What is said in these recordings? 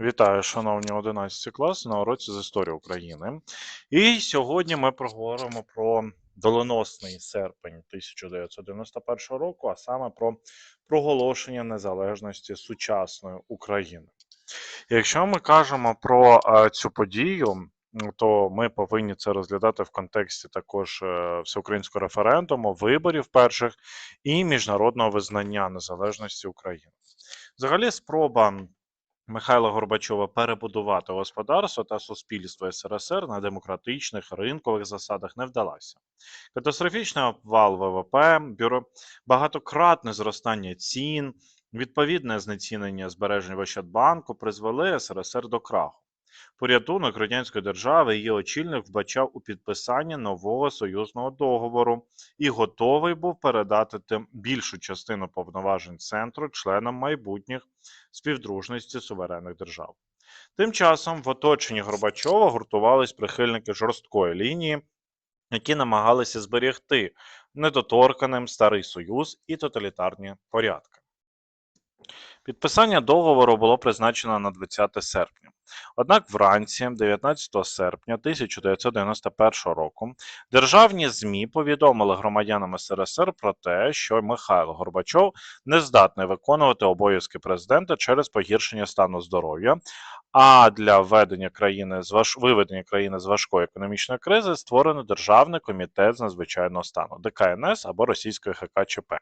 Вітаю, шановні 11 класи на уроці з історії України. І сьогодні ми проговоримо про доленосний серпень 1991 року, а саме про проголошення незалежності сучасної України. Якщо ми кажемо про е, цю подію, то ми повинні це розглядати в контексті також е, всеукраїнського референдуму, виборів перших і міжнародного визнання незалежності України. Взагалі, спроба Михайла Горбачова перебудувати господарство та суспільство СРСР на демократичних ринкових засадах не вдалася. Катастрофічний обвал ВВП, бюро багатократне зростання цін, відповідне знецінення збережень в Ощадбанку призвели СРСР до краху. Порятунок радянської держави її очільник вбачав у підписанні нового союзного договору і готовий був передати тим більшу частину повноважень центру членам майбутніх співдружності суверенних держав. Тим часом в оточенні Горбачова гуртувались прихильники жорсткої лінії, які намагалися зберегти недоторканим Старий Союз і тоталітарні порядки. Підписання договору було призначено на 20 серпня. Однак вранці, 19 серпня 1991 року, державні ЗМІ повідомили громадянам СРСР про те, що Михайло Горбачов не здатний виконувати обов'язки президента через погіршення стану здоров'я. А для введення країни з важ... виведення країни з важкої економічної кризи створено Державний комітет з надзвичайного стану ДКНС або російської ХКЧП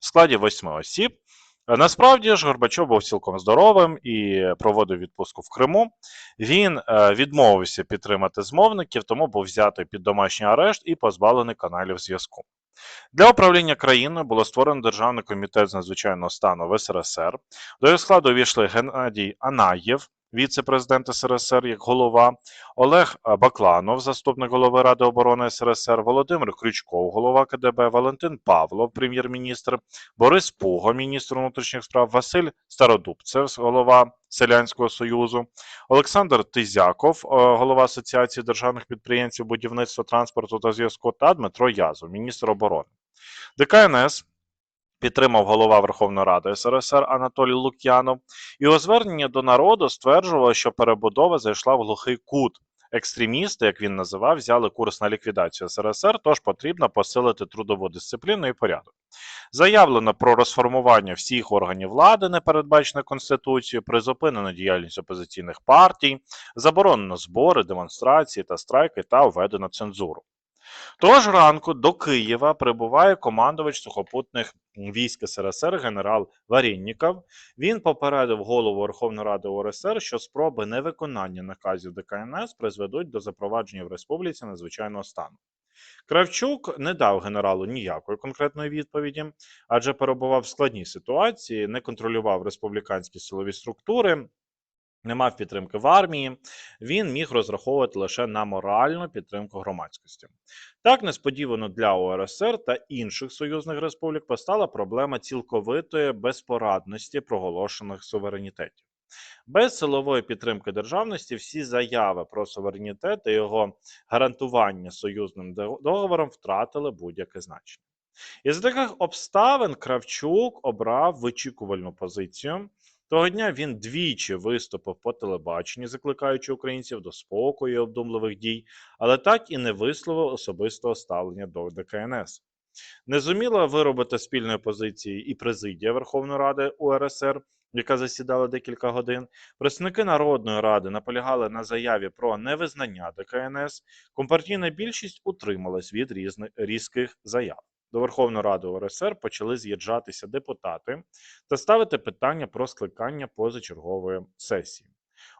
в складі восьми осіб. Е, Насправді ж Горбачов був цілком здоровим і проводив відпустку в Криму. Він е, відмовився підтримати змовників, тому був взятий під домашній арешт і позбавлений каналів зв'язку. Для управління країною було створено Державний комітет з надзвичайного стану в СРСР. До його складу увійшли Геннадій Анаєв, віце-президент СРСР як голова, Олег Бакланов, заступник голови Ради оборони СРСР, Володимир Крючков, голова КДБ, Валентин Павлов, прем'єр-міністр, Борис Пуго, міністр внутрішніх справ, Василь Стародубцев, голова Селянського союзу, Олександр Тизяков, е, голова Асоціації державних підприємців будівництва, транспорту та зв'язку, та Дмитро Язов, міністр оборони. ДКНС підтримав голова Верховної Ради СРСР Анатолій Лук'янов, і у зверненні до народу стверджувало, що перебудова зайшла в глухий кут. Екстремісти, як він називав, взяли курс на ліквідацію СРСР, тож потрібно посилити трудову дисципліну і порядок. Заявлено про розформування всіх органів влади, не передбачено Конституцією, призупинено діяльність опозиційних партій, заборонено збори, демонстрації та страйки та введено цензуру. Того ж ранку до Києва прибуває командувач сухопутних військ СРСР генерал Варєнніков. Він попередив голову Верховної Ради УРСР, що спроби невиконання наказів ДКНС призведуть до запровадження в республіці надзвичайного стану. Кравчук не дав генералу ніякої конкретної відповіді, адже перебував в складній ситуації, не контролював республіканські силові структури, не мав підтримки в армії, він міг розраховувати лише на моральну підтримку громадськості. Так, несподівано для УРСР та інших союзних республік постала проблема цілковитої безпорадності проголошених суверенітетів. Без силової підтримки державності всі заяви про суверенітет і його гарантування союзним договором втратили будь-яке значення. Із таких обставин Кравчук обрав вичікувальну позицію. Того дня він двічі виступив по телебаченню, закликаючи українців до спокою і обдумливих дій, але так і не висловив особистого ставлення до ДКНС. Не зуміла виробити спільної позиції і президія Верховної Ради УРСР, яка засідала декілька годин. Представники Народної ради наполягали на заяві про невизнання ДКНС. Компартійна більшість утрималась від різних різких заяв. До Верховної Ради УРСР почали з'їжджатися депутати та ставити питання про скликання позачергової сесії.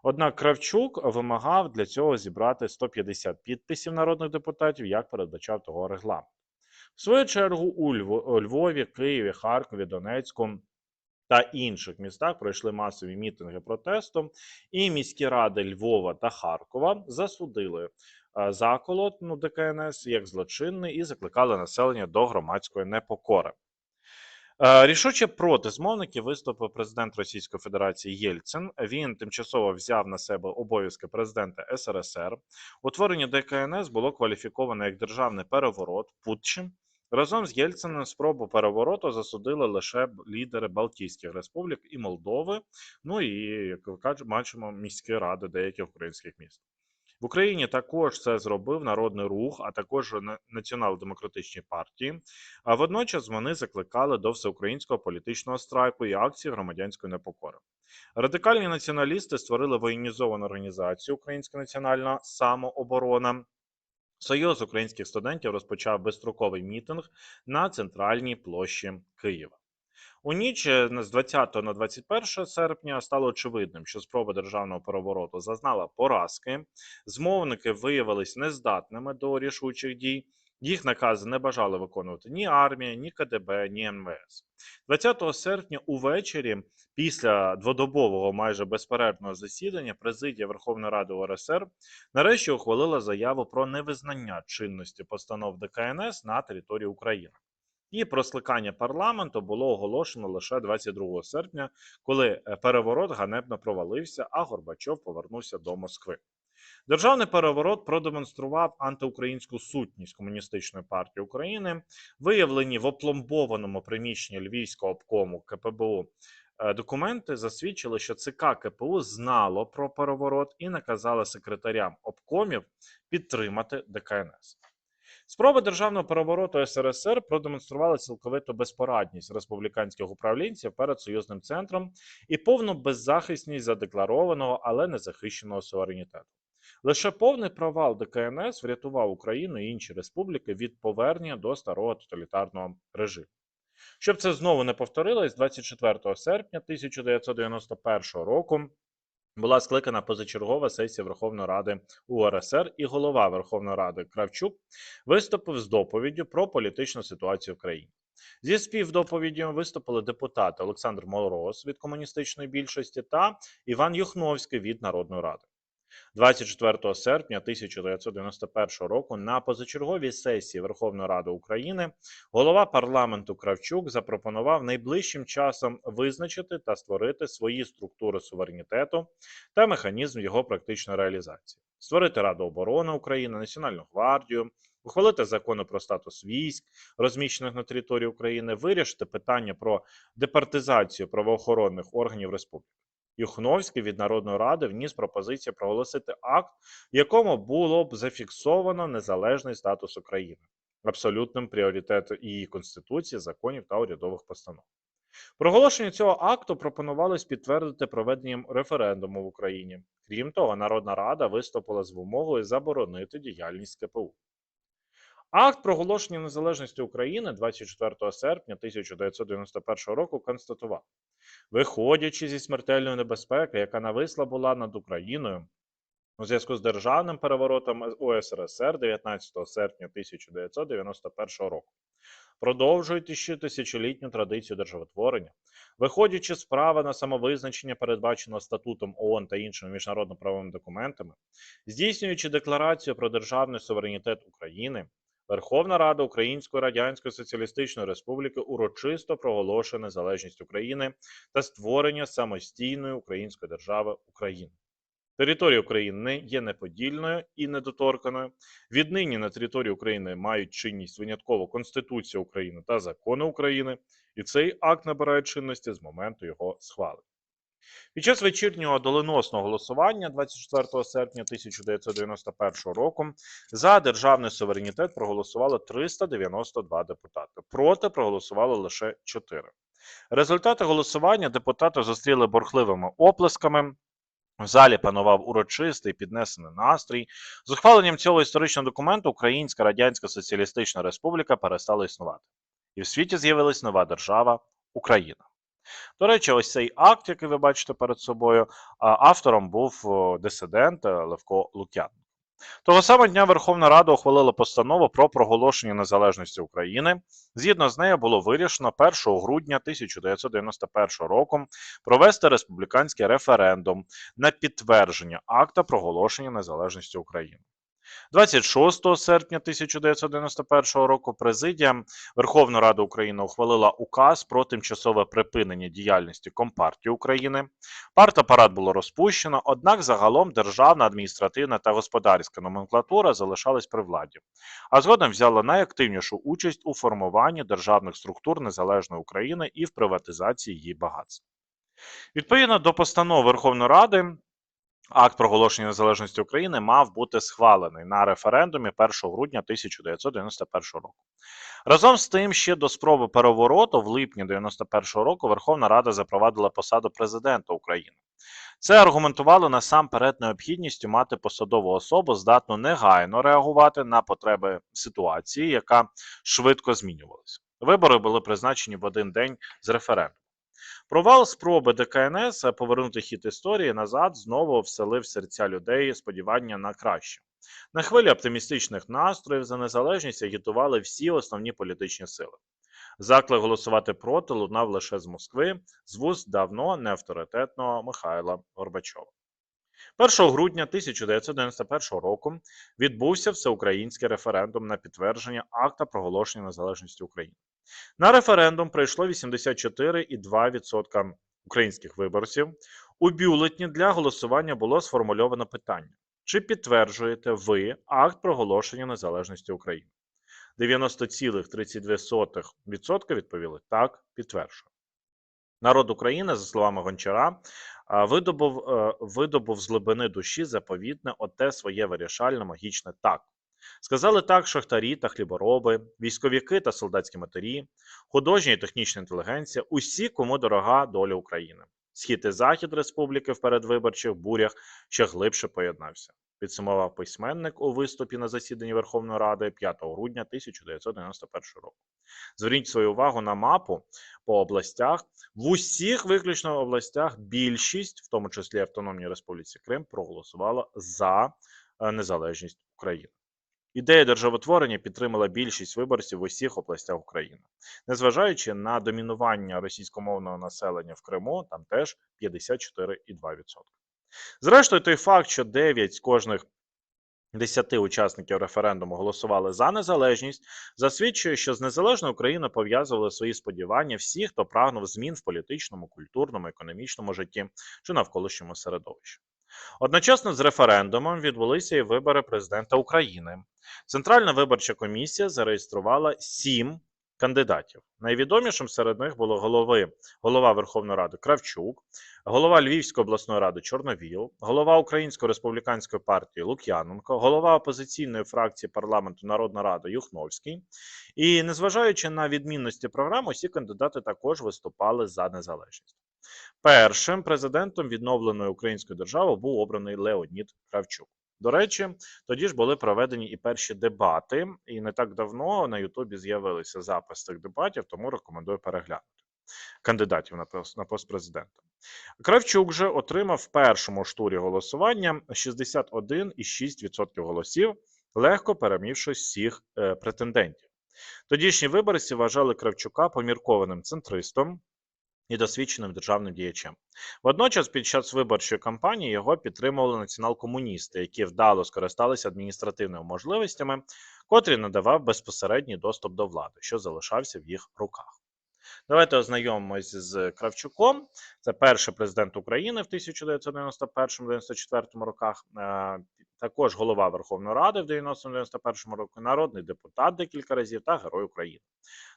Однак Кравчук вимагав для цього зібрати 150 підписів народних депутатів, як передбачав того регламент. В свою чергу у Льво- Львові, Києві, Харкові, Донецьку та інших містах пройшли масові мітинги протесту, і міські ради Львова та Харкова засудили заколот ну, ДКНС як злочинний і закликали населення до громадської непокори. Рішуче проти змовників виступив президент Російської Федерації Єльцин. Він тимчасово взяв на себе обов'язки президента СРСР. Утворення ДКНС було кваліфіковано як державний переворот, путч Разом з Єльциним спробу перевороту засудили лише лідери Балтійських республік і Молдови, ну і, як ви кажете, бачимо, міські ради деяких українських міст. В Україні також це зробив Народний рух, а також націонал-демократичні партії. А водночас вони закликали до всеукраїнського політичного страйку і акції громадянської непокори. Радикальні націоналісти створили воєнізовану організацію Українська національна самооборона. Союз українських студентів розпочав безстроковий мітинг на центральній площі Києва. У ніч е, з 20 на 21 серпня стало очевидним, що спроба державного перевороту зазнала поразки. Змовники виявились нездатними до рішучих дій. Їх накази не бажали виконувати ні армія, ні КДБ, ні МВС. 20 серпня увечері, після дводобового майже безперервного засідання, президія Верховної Ради УРСР нарешті ухвалила заяву про невизнання чинності постанов ДКНС на території України. І про скликання парламенту було оголошено лише 22 серпня, коли е, переворот ганебно провалився, а Горбачов повернувся до Москви. Державний переворот продемонстрував антиукраїнську сутність комуністичної партії України, виявлені в опломбованому приміщенні Львівського обкому КПБУ. е, Документи засвідчили, що ЦК КПУ знало про переворот і наказали секретарям обкомів підтримати ДКНС. Спроби державного перевороту СРСР продемонстрували цілковиту безпорадність республіканських управлінців перед союзним центром і повну беззахисність задекларованого, але не захищеного суверенітету. Лише повний провал ДКНС врятував Україну і інші республіки від повернення до старого тоталітарного режиму. Щоб це знову не повторилось, 24 серпня 1991 року була скликана позачергова сесія Верховної Ради УРСР, і голова Верховної Ради Кравчук виступив з доповіддю про політичну ситуацію в країні. Зі співдоповіддю виступили депутати Олександр Мороз від комуністичної більшості та Іван Юхновський від Народної ради. 24 серпня 1991 року на позачерговій сесії Верховної Ради України голова парламенту Кравчук запропонував найближчим часом визначити та створити свої структури суверенітету та механізм його практичної реалізації, створити Раду оборони України, Національну гвардію, ухвалити закони про статус військ, розміщених на території України, вирішити питання про департизацію правоохоронних органів республіки. Юхновський від Народної ради вніс пропозицію проголосити акт, в якому було б зафіксовано незалежний статус України, абсолютним пріоритетом її конституції, законів та урядових постанов. Проголошення цього акту пропонувалось підтвердити проведенням референдуму в Україні. Крім того, Народна Рада виступила з вимогою заборонити діяльність КПУ. Акт проголошення незалежності України 24 серпня 1991 року констатував, виходячи зі смертельної небезпеки, яка нависла була над Україною у зв'язку з державним переворотом УСРСР 19 серпня 1991 року. Продовжують ще тисячолітню традицію державотворення, виходячи з права на самовизначення, передбаченого статутом ООН та іншими міжнародно-правовими документами, здійснюючи декларацію про державний суверенітет України, Верховна Рада Української Радянської Соціалістичної Республіки урочисто проголошує незалежність України та створення самостійної української держави України. Територія України є неподільною і недоторканою. Віднині на території України мають чинність винятково Конституція України та закони України, і цей акт набирає чинності з моменту його схвалення. Під час вечірнього доленосного голосування 24 серпня 1991 року за державний суверенітет проголосувало 392 депутати. Проти проголосувало лише 4. Результати голосування депутати зустріли бурхливими оплесками. В залі панував урочистий піднесений настрій. З ухваленням цього історичного документу Українська Радянська Соціалістична Республіка перестала існувати. І в світі з'явилась нова держава Україна. До речі, ось цей акт, який ви бачите перед собою, автором був дисидент е, Левко Лук'ян. Того самого дня Верховна Рада ухвалила постанову про проголошення незалежності України. Згідно з нею було вирішено 1 грудня 1991 року провести республіканський референдум на підтвердження акта проголошення незалежності України. 26 серпня 1991 року президія Верховної Ради України ухвалила указ про тимчасове припинення діяльності Компартії України. Партапарат було розпущено, однак загалом державна, адміністративна та господарська номенклатура залишались при владі, а згодом взяла найактивнішу участь у формуванні державних структур незалежної України і в приватизації її багатств. Відповідно до постанови Верховної Ради, акт проголошення незалежності України мав бути схвалений на референдумі 1 грудня 1991 року. Разом з тим, ще до спроби перевороту в липні 1991 року Верховна Рада запровадила посаду президента України. Це аргументувало насамперед необхідністю мати посадову особу, здатну негайно реагувати на потреби ситуації, яка швидко змінювалася. Вибори були призначені в один день з референдуму. Провал спроби ДКНС повернути хід історії назад знову вселив серця людей сподівання на краще. На хвилі оптимістичних настроїв за незалежність агітували всі основні політичні сили. Заклик голосувати проти лунав лише з Москви, з вуст давно неавторитетного Михайла Горбачова. 1 грудня 1991 року відбувся всеукраїнський референдум на підтвердження акта проголошення незалежності України. На референдум прийшло 84,2% українських виборців. У бюлетні для голосування було сформульовано питання: чи підтверджуєте ви акт проголошення незалежності України? 90,32% відповіли так, підтверджую. Народ України, за словами Гончара, видобув, е, видобув з глибини душі заповітне оте своє вирішальне магічне так. Сказали так шахтарі та хлібороби, військовики та солдатські матері, художня і технічна інтелігенція, усі, кому дорога доля України. Схід і захід республіки в передвиборчих бурях ще глибше поєднався. Підсумував письменник у виступі на засіданні Верховної Ради 5 грудня 1991 року. Зверніть свою увагу на мапу по областях. В усіх виключно областях більшість, в тому числі Автономній Республіці Крим, проголосувала за е, незалежність України. Ідея державотворення підтримала більшість виборців в усіх областях України, незважаючи на домінування російськомовного населення в Криму, там теж 54,2%. Зрештою, той факт, що 9 з кожних 10 учасників референдуму голосували за незалежність, засвідчує, що з незалежною Україною пов'язували свої сподівання всі, хто прагнув змін в політичному, культурному, економічному житті чи навколишньому середовищі. Одночасно з референдумом відбулися і вибори президента України. Центральна виборча комісія зареєструвала сім кандидатів. Найвідомішим серед них було голови, голова Верховної Ради Кравчук, голова Львівської обласної ради Чорновіл, голова Української республіканської партії Лук'яненко, голова опозиційної фракції парламенту Народна Рада Юхновський. І незважаючи на відмінності програм, усі кандидати також виступали за незалежність. Першим президентом відновленої української держави був обраний Леонід Кравчук. До речі, тоді ж були проведені і перші дебати, і не так давно на Ютубі з'явилися запис цих дебатів, тому рекомендую переглянути кандидатів на пост, президента. Кравчук же отримав в першому ж турі голосування 61,6% голосів, легко перемігши всіх е, претендентів. Тодішні виборці вважали Кравчука поміркованим центристом і досвідченим державним діячем. Водночас, під час виборчої кампанії його підтримували націонал-комуністи, які вдало скористалися адміністративними можливостями, котрі надавав безпосередній доступ до влади, що залишався в їх руках. Давайте ознайомимось з Кравчуком. Це перший президент України в 1991-94 роках. Е, також голова Верховної Ради в 90-91 році, народний депутат декілька разів та Герой України.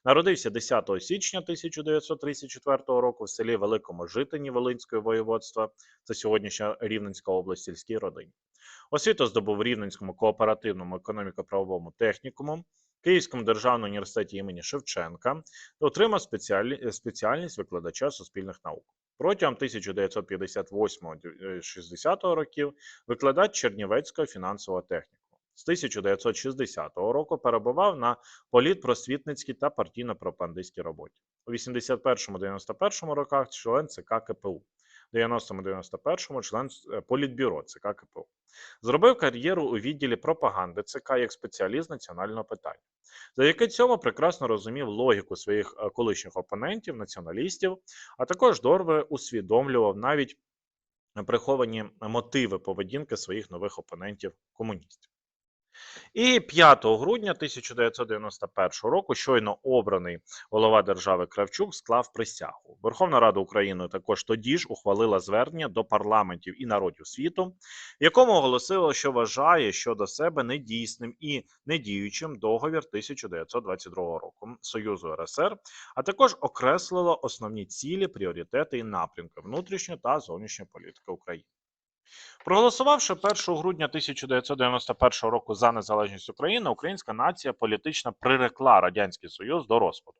Народився 10 січня 1934 року в селі Великому Житині Волинського воєводства, це сьогоднішня Рівненська область сільській родині. Освіту здобув в Рівненському кооперативному економіко-правовому технікуму, Київському державному університеті імені Шевченка отримав спеціалі... спеціальність викладача суспільних наук. Протягом 1958-60 років викладач Чернівецького фінансового техніку. З 1960 року перебував на політпросвітницькій та партійно-пропагандистській роботі. У 81-91 роках член ЦК КПУ. 90-91 член е, Політбюро ЦК КПУ. Зробив кар'єру у відділі пропаганди ЦК як спеціаліст національного питання. Завдяки цьому прекрасно розумів логіку своїх е, колишніх опонентів, націоналістів, а також добре усвідомлював навіть приховані мотиви поведінки своїх нових опонентів комуністів. І 5 грудня 1991 року щойно обраний голова держави Кравчук склав присягу. Верховна Рада України також тоді ж ухвалила звернення до парламентів і народів світу, якому оголосила, що вважає щодо себе недійсним і недіючим договір 1922 року Союзу РСР, а також окреслила основні цілі, пріоритети і напрямки внутрішньої та зовнішньої політики України. Проголосувавши 1 грудня 1991 року за незалежність України, українська нація політично прирекла Радянський Союз до розпаду.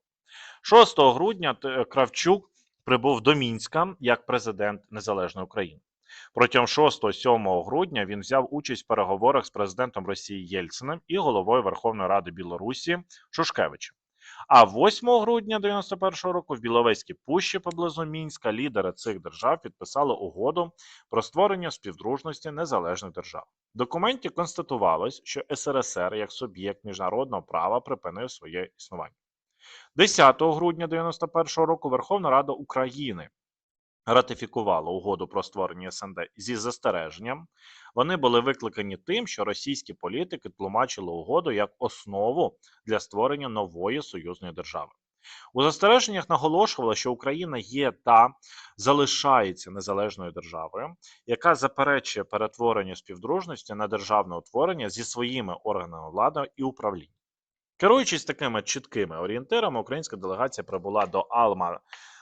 6 грудня Кравчук прибув до Мінська як президент Незалежної України. Протягом 6-7 грудня він взяв участь в переговорах з президентом Росії Єльциним і головою Верховної Ради Білорусі Шушкевичем. А 8 грудня 91 року в Біловезькій пущі поблизу Мінська лідери цих держав підписали угоду про створення співдружності незалежних держав. В документі констатувалось, що СРСР як суб'єкт міжнародного права припинив своє існування. 10 грудня 91 року Верховна Рада України ратифікувала угоду про створення СНД зі застереженням. Вони були викликані тим, що російські політики тлумачили угоду як основу для створення нової союзної держави. У застереженнях наголошувало, що Україна є та залишається незалежною державою, яка заперечує перетворення співдружності на державне утворення зі своїми органами влади і управління. Керуючись такими чіткими орієнтирами, українська делегація прибула до Алма.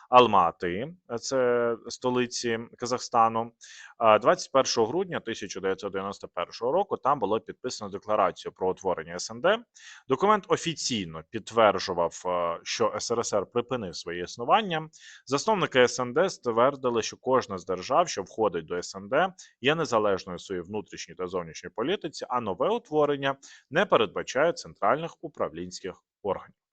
Алмати, це столиці Казахстану, А 21 грудня 1991 року. Там було підписано декларацію про утворення СНД. Документ офіційно підтверджував, е, що СРСР припинив своє існування. Засновники СНД ствердили, що кожна з держав, що входить до СНД, є незалежною в своїй внутрішній та зовнішній політиці, а нове утворення не передбачає центральних управлінських органів.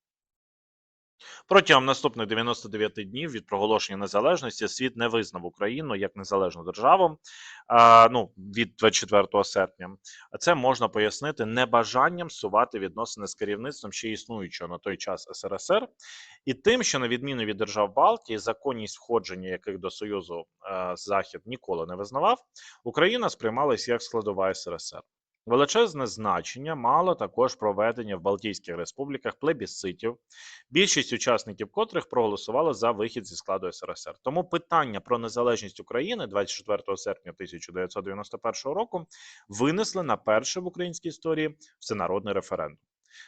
Протягом наступних 99 днів від проголошення незалежності світ не визнав Україну як незалежну державу. А, ну від 24 серпня. А це можна пояснити небажанням сувати відносини з керівництвом ще існуючого на той час СРСР, і тим, що на відміну від держав Балтії, законність входження яких до Союзу е, Захід ніколи не визнавав, Україна сприймалась як складова СРСР. Величезне значення мало також проведення в Балтійських республіках плебісцитів, більшість учасників котрих проголосували за вихід зі складу СРСР. Тому питання про незалежність України 24 серпня 1991 року винесли на перше в українській історії всенародний референдум.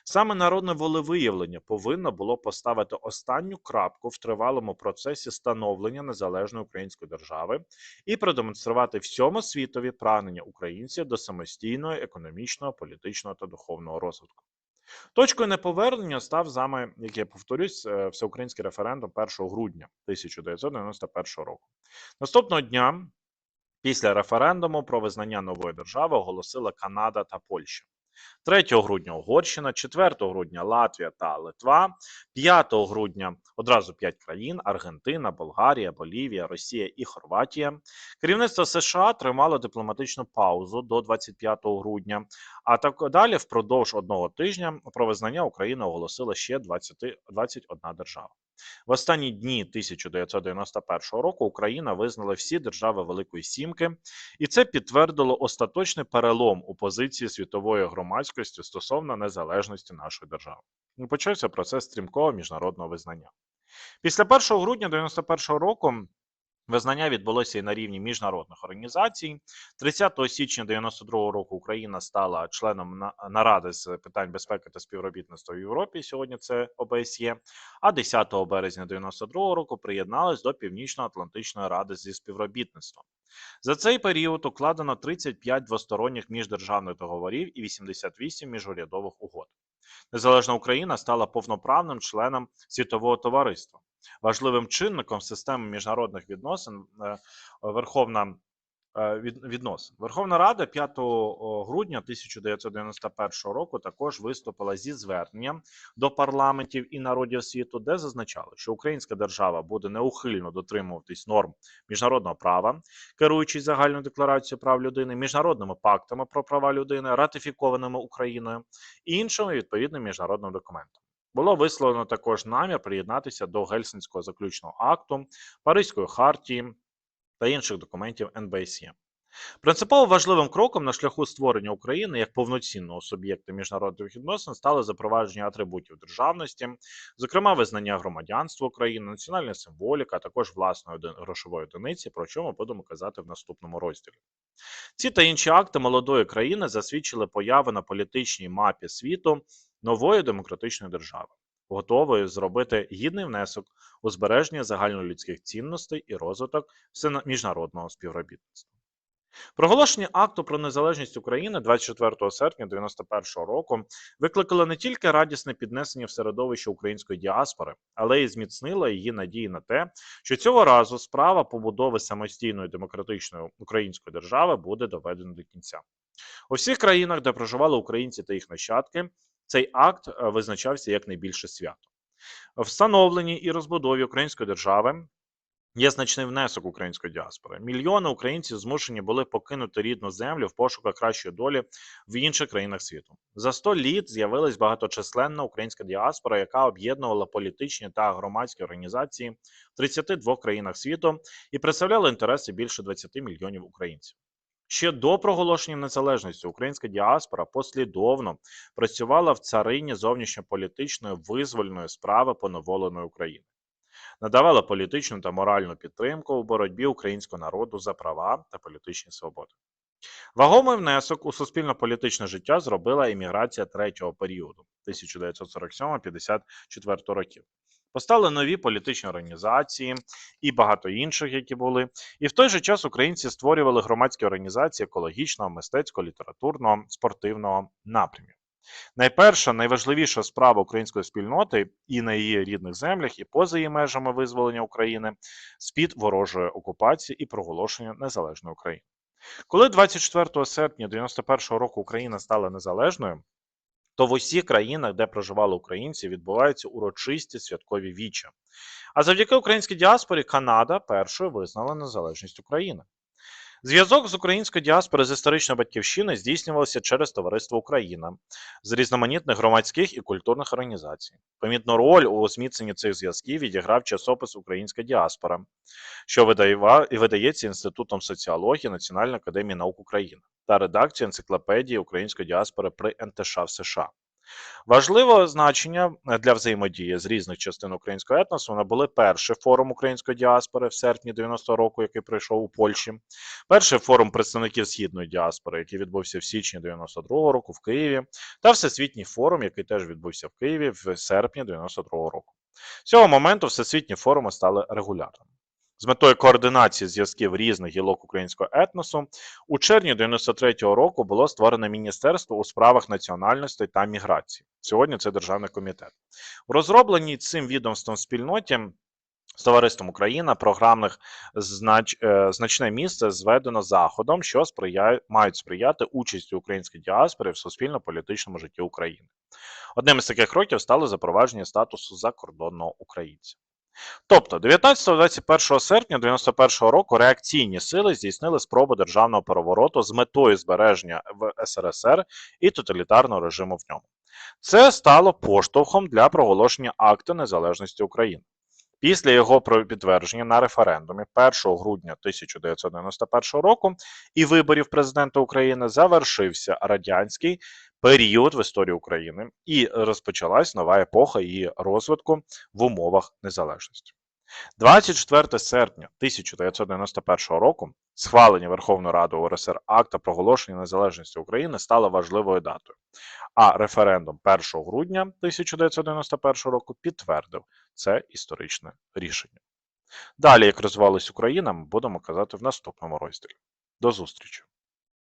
Саме народне волевиявлення повинно було поставити останню крапку в тривалому процесі становлення незалежної української держави і продемонструвати всьому світові прагнення українців до самостійного економічного, політичного та духовного розвитку. Точкою неповернення став саме, як я повторюсь, е, всеукраїнський референдум 1 грудня 1991 року. Наступного дня, після референдуму про визнання нової держави, оголосила Канада та Польща. 3 грудня Угорщина, 4 грудня Латвія та Литва, 5 грудня одразу 5 країн: Аргентина, Болгарія, Болівія, Росія і Хорватія. Керівництво США тримало дипломатичну паузу до 25 грудня. А так далі, впродовж одного тижня про визнання України оголосила ще 20, 21 держава. В останні дні 1991 року Україна визнала всі держави Великої Сімки, і це підтвердило остаточний перелом у позиції світової громадськості стосовно незалежності нашої держави. І почався процес стрімкого міжнародного визнання. Після 1 грудня 1991 року Визнання відбулося і на рівні міжнародних організацій. 30 січня 92 року Україна стала членом наради з питань безпеки та співробітництва в Європі. Сьогодні це ОБСЄ. А 10 березня 92 року приєдналась до Північно-Атлантичної ради зі співробітництва. За цей період укладено 35 двосторонніх міждержавних договорів і 88 міжурядових угод. Незалежна Україна стала повноправним членом світового товариства. Важливим чинником системи міжнародних відносин е, Верховна е, відносин. Верховна Рада 5 грудня 1991 року також виступила зі зверненням до парламентів і народів світу, де зазначали, що українська держава буде неухильно дотримуватись норм міжнародного права, керуючись загальною декларацією прав людини, міжнародними пактами про права людини, ратифікованими Україною і іншими відповідними міжнародними документами. Було висловлено також намір приєднатися до Гельсінського заключного акту, Паризької хартії та інших документів НБСЄ. Принципово важливим кроком на шляху створення України як повноцінного суб'єкта міжнародних відносин стало запровадження атрибутів державності, зокрема визнання громадянства України, національна символіка, а також власної грошової одиниці, про що ми будемо казати в наступному розділі. Ці та інші акти молодої країни засвідчили появи на політичній мапі світу нової демократичної держави, готової зробити гідний внесок у збереження загальнолюдських цінностей і розвиток міжнародного співробітництва. Проголошення акту про незалежність України 24 серпня 91 року викликало не тільки радісне піднесення в середовище української діаспори, але й зміцнило її надії на те, що цього разу справа побудови самостійної демократичної української держави буде доведена до кінця. У всіх країнах, де проживали українці та їх нащадки, цей акт е, визначався як найбільше свято. Встановленні і розбудові української держави Є значний внесок української діаспори. Мільйони українців змушені були покинути рідну землю в пошуках кращої долі в інших країнах світу. За 100 літ з'явилась багаточисленна українська діаспора, яка об'єднувала політичні та громадські організації в 32 країнах світу і представляла інтереси більше 20 мільйонів українців. Ще до проголошення незалежності українська діаспора послідовно працювала в царині зовнішньополітичної визвольної справи поневоленої України надавала політичну та моральну підтримку у боротьбі українського народу за права та політичні свободи. Вагомий внесок у суспільно-політичне життя зробила імміграція третього періоду 1947-54 років. Постали нові політичні організації і багато інших, які були. І в той же час українці створювали громадські організації екологічного, мистецького, літературного, спортивного напрямів. Найперша, найважливіша справа української спільноти і на її рідних землях, і поза її межами визволення України з-під ворожої окупації і проголошення незалежної України. Коли 24 серпня 91 року Україна стала незалежною, то в усіх країнах, де проживали українці, відбуваються урочисті святкові віча. А завдяки українській діаспорі Канада першою визнала незалежність України. Зв'язок з українською діаспорою з історичної батьківщини здійснювався через Товариство Україна з різноманітних громадських і культурних організацій. Помітну роль у зміцненні цих зв'язків відіграв часопис Українська діаспора, що видається Інститутом соціології Національної академії наук України та редакцією енциклопедії української діаспори при НТШ в США. Важливе значення е, для взаємодії з різних частин українського етносу набули перший форум української діаспори в серпні 90-го року, який пройшов у Польщі, перший форум представників східної діаспори, який відбувся в січні 92 року в Києві, та всесвітній форум, який теж відбувся в Києві в серпні 92 року. З цього моменту всесвітні форуми стали регулярними. З метою координації зв'язків різних гілок українського етносу у червні 93-го року було створено Міністерство у справах національностей та міграції. Сьогодні це державний комітет. У розробленій цим відомством спільноті з товариством Україна програмних знач, е, значне місце зведено заходом, що сприяє, мають сприяти участі української діаспори в суспільно-політичному житті України. Одним із таких кроків стало запровадження статусу закордонного українця. Тобто 19-21 серпня 91 року реакційні сили здійснили спробу державного перевороту з метою збереження в СРСР і тоталітарного режиму в ньому. Це стало поштовхом для проголошення акту незалежності України. Після його підтвердження на референдумі 1 грудня 1991 року і виборів президента України завершився радянський період в історії України і розпочалась нова епоха її розвитку в умовах незалежності. 24 серпня 1991 року схвалення Верховною Радою УРСР акта проголошення незалежності України стало важливою датою, а референдум 1 грудня 1991 року підтвердив це історичне рішення. Далі, як розвивалась Україна, ми будемо казати в наступному розділі. До зустрічі!